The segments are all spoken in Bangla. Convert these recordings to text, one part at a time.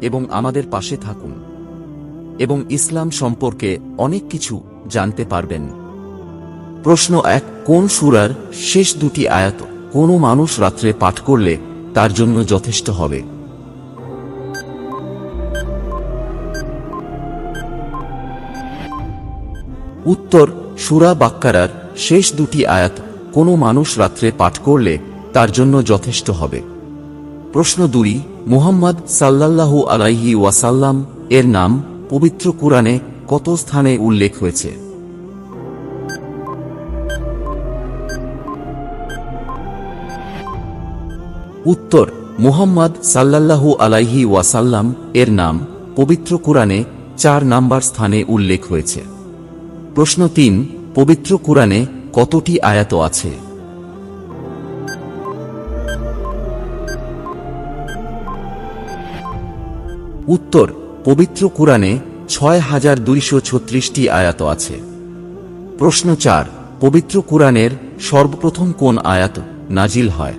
এবং আমাদের পাশে থাকুন। এবং ইসলাম সম্পর্কে অনেক কিছু জানতে পারবেন। প্রশ্ন এক, কোন সুরার শেষ দুটি আয়াত কোনো মানুষ রাত্রে পাঠ করলে তার জন্য যথেষ্ট হবে? উত্তর, সুরা বাক্কারার শেষ দুটি আয়াত কোনো মানুষ রাত্রে পাঠ করলে তার জন্য যথেষ্ট হবে। প্রশ্ন দুই মুহাম্মদ সাল্লাল্লাহু আলাইহি ওয়াসাল্লাম এর নাম পবিত্র কুরআনে কত স্থানে উল্লেখ হয়েছে? উত্তর, মুহাম্মদ সাল্লাল্লাহু আলাইহি ওয়াসাল্লাম এর নাম পবিত্র কুরআনে চার নাম্বার স্থানে উল্লেখ হয়েছে। প্রশ্ন তিন, পবিত্র কুরআনে কতটি আয়াত আছে? উত্তর, পবিত্র কুরআনে ছয় হাজার দুইশো ছত্রিশটি আয়াত আছে। প্রশ্ন চার, পবিত্র কুরআনের সর্বপ্রথম কোন আয়াত নাজিল হয়?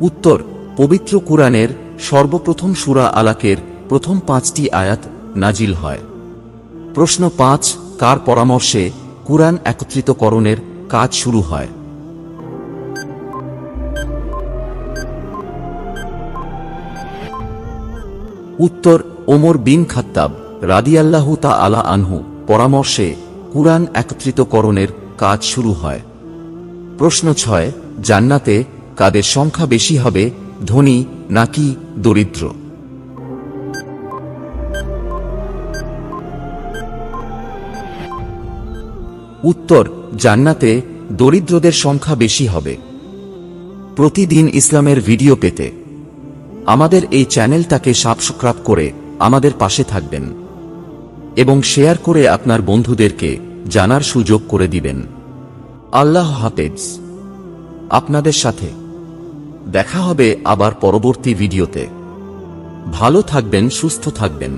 উত্তর, পবিত্র কুরআনের সর্বপ্রথম সুরা আলাকের প্রথম পাঁচটি আয়াত নাজিল হয়। প্রশ্ন পাঁচ, কার পরামর্শে কুরআন একত্রিতকরণের কাজ শুরু হয়? উত্তর ওমর বিন খাত্তাব রাদিয়াল্লাহু তা আলা আনহু পরামর্শে কুরআন একত্রিতকরণের কাজ শুরু হয়। প্রশ্ন ছয়, জান্নাতে কাদের সংখ্যা বেশি হবে, ধনী নাকি দরিদ্র? উত্তর, জান্নাতে দরিদ্রদের সংখ্যা বেশি হবে। প্রতিদিন ইসলামের ভিডিও পেতে আমাদের এই চ্যানেলটাকে সাবস্ক্রাইব করে আমাদের পাশে থাকবেন এবং শেয়ার করে আপনার বন্ধুদেরকে জানার সুযোগ করে দিবেন। আল্লাহ হাফেজ। আপনাদের সাথে দেখা হবে আবার পরবর্তী ভিডিওতে। ভালো থাকবেন, সুস্থ থাকবেন।